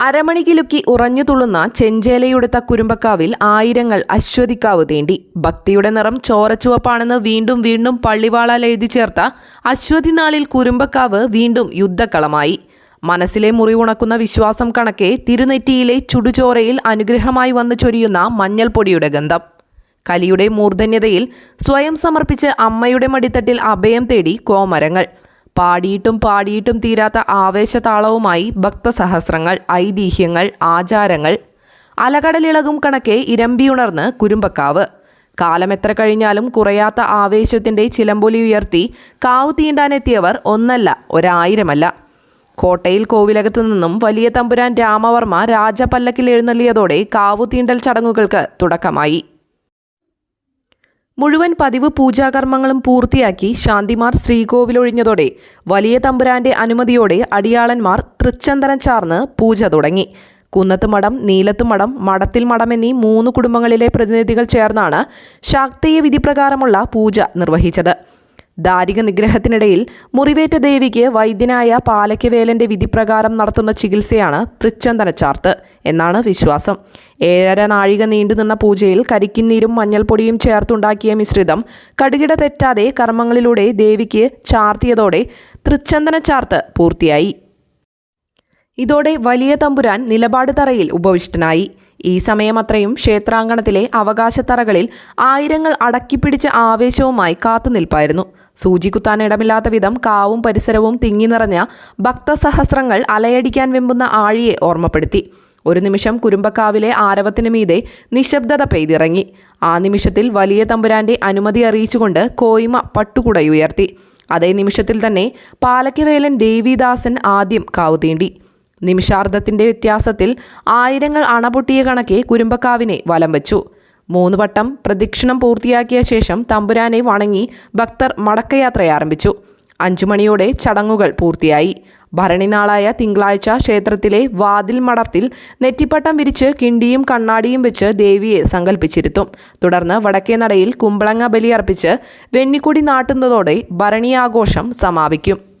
അരമണി ഉറഞ്ഞുതുള്ളുന്ന ഉറഞ്ഞു തുള്ളുന്ന ചെഞ്ചേലയുടുത്ത കുരുമ്പക്കാവിൽ ആയിരങ്ങൾ അശ്വതിക്കാവ് തേണ്ടി. ഭക്തിയുടെ നിറം ചോരച്ചുവപ്പാണെന്ന് വീണ്ടും വീണ്ടും പള്ളിവാളാൽ എഴുതി ചേർത്ത അശ്വതിനാളിൽ കുരുമ്പക്കാവ് വീണ്ടും യുദ്ധക്കളമായി. മനസ്സിലെ മുറിവുണക്കുന്ന വിശ്വാസം കണക്കെ തിരുനെറ്റിയിലെ ചുടുചോരയിൽ അനുഗ്രഹമായി വന്നു ചൊരിയുന്ന മഞ്ഞൾപ്പൊടിയുടെ ഗന്ധം. കലിയുടെ മൂർധന്യതയിൽ സ്വയം സമർപ്പിച്ച് അമ്മയുടെ മടിത്തട്ടിൽ അഭയം തേടി കോമരങ്ങൾ. പാടിയിട്ടും പാടിയിട്ടും തീരാത്ത ആവേശതാളവുമായി ഭക്തസഹസ്രങ്ങൾ ഐതിഹ്യങ്ങൾ ആചാരങ്ങൾ അലകടലിളകും കണക്കെ ഇരമ്പിയുണർന്ന് കുരുമ്പക്കാവ്. കാലമെത്ര കഴിഞ്ഞാലും കുറയാത്ത ആവേശത്തിന്റെ ചിലമ്പൊലി ഉയർത്തി കാവ് തീണ്ടാനെത്തിയവർ ഒന്നല്ല ഒരായിരമല്ല. കോട്ടയിൽ കോവിലകത്തു നിന്നും വലിയ തമ്പുരാൻ രാമവർമ്മ രാജപല്ലക്കിൽ എഴുന്നള്ളിയതോടെ കാവു തീണ്ടൽ ചടങ്ങുകൾക്ക് തുടക്കമായി. മുഴുവൻ പതിവ് പൂജാകർമ്മങ്ങളും പൂർത്തിയാക്കി ശാന്തിമാർ ശ്രീകോവിലൊഴിഞ്ഞതോടെ വലിയ തമ്പുരാന്റെ അനുമതിയോടെ അടിയാളന്മാർ തൃച്ചന്ദനം ചാർന്ന് പൂജ തുടങ്ങി. കുന്നത്ത് മഠം നീലത്ത് മഠം മഠത്തിൽ മഠം എന്നീ മൂന്ന് കുടുംബങ്ങളിലെ പ്രതിനിധികൾ ചേർന്നാണ് ശാക്തീയ വിധിപ്രകാരമുള്ള പൂജ നിർവഹിച്ചത്. ദാരിക നിഗ്രഹത്തിനിടയിൽ മുറിവേറ്റ ദേവിക്ക് വൈദ്യനായ പാലയ്ക്കവേലന്റെ വിധിപ്രകാരം നടത്തുന്ന ചികിത്സയാണ് തൃച്ചന്ദന ചാർത്ത് എന്നാണ് വിശ്വാസം. ഏഴര നാഴിക നീണ്ടുനിന്ന പൂജയിൽ കരിക്കിന്നീരും മഞ്ഞൾപ്പൊടിയും ചേർത്തുണ്ടാക്കിയ മിശ്രിതം കടുകിട തെറ്റാതെ കർമ്മങ്ങളിലൂടെ ദേവിക്ക് ചാർത്തിയതോടെ തൃച്ചന്ദന ചാർത്ത് പൂർത്തിയായി. ഇതോടെ വലിയ തമ്പുരാൻ നിലപാട് തറയിൽ ഉപവിഷ്ടനായി. ഈ സമയമത്രയും ക്ഷേത്രാങ്കണത്തിലെ അവകാശത്തറകളിൽ ആയിരങ്ങൾ അടക്കിപ്പിടിച്ച ആവേശവുമായി കാത്തുനിൽപ്പായിരുന്നു സൂചി കുത്താൻ ഇടമില്ലാത്ത വിധം കാവും പരിസരവും തിങ്ങി നിറഞ്ഞ ഭക്തസഹസ്രങ്ങൾ അലയടിക്കാൻ വെമ്പുന്ന ആഴിയെ ഓർമ്മപ്പെടുത്തി. ഒരു നിമിഷം കുരുമ്പക്കാവിലെ ആരവത്തിനു മീതെ നിശബ്ദത പെയ്തിറങ്ങി. ആ നിമിഷത്തിൽ വലിയ തമ്പുരാന്റെ അനുമതി അറിയിച്ചുകൊണ്ട് കോയിമ പട്ടുകുടയുയർത്തി. അതേ നിമിഷത്തിൽ തന്നെ പാലക്കവേലൻ ദേവിദാസൻ ആദ്യം കാവ് തീണ്ടി നിമിഷാർദ്ധത്തിന്റെ വ്യത്യാസത്തിൽ ആയിരങ്ങൾ അണപൊട്ടിയ കണക്കെ കുരുമ്പക്കാവിനെ വലം വച്ചു. മൂന്ന് വട്ടം പ്രദക്ഷിണം പൂർത്തിയാക്കിയ ശേഷം തമ്പുരാനെ വണങ്ങി ഭക്തർ മടക്കയാത്ര ആരംഭിച്ചു അഞ്ചുമണിയോടെ ചടങ്ങുകൾ പൂർത്തിയായി. ഭരണിനാളായ തിങ്കളാഴ്ച ക്ഷേത്രത്തിലെ വാതിൽ മടത്തിൽ നെറ്റിപ്പട്ടം വിരിച്ച് കിണ്ടിയും കണ്ണാടിയും വെച്ച് ദേവിയെ സങ്കല്പിച്ചിരുത്തും തുടർന്ന് വടക്കേ നടയിൽ കുമ്പളങ്ങ ബലിയർപ്പിച്ച് വെന്നിക്കുടി നാട്ടുന്നതോടെ ഭരണിയാഘോഷം സമാപിക്കും.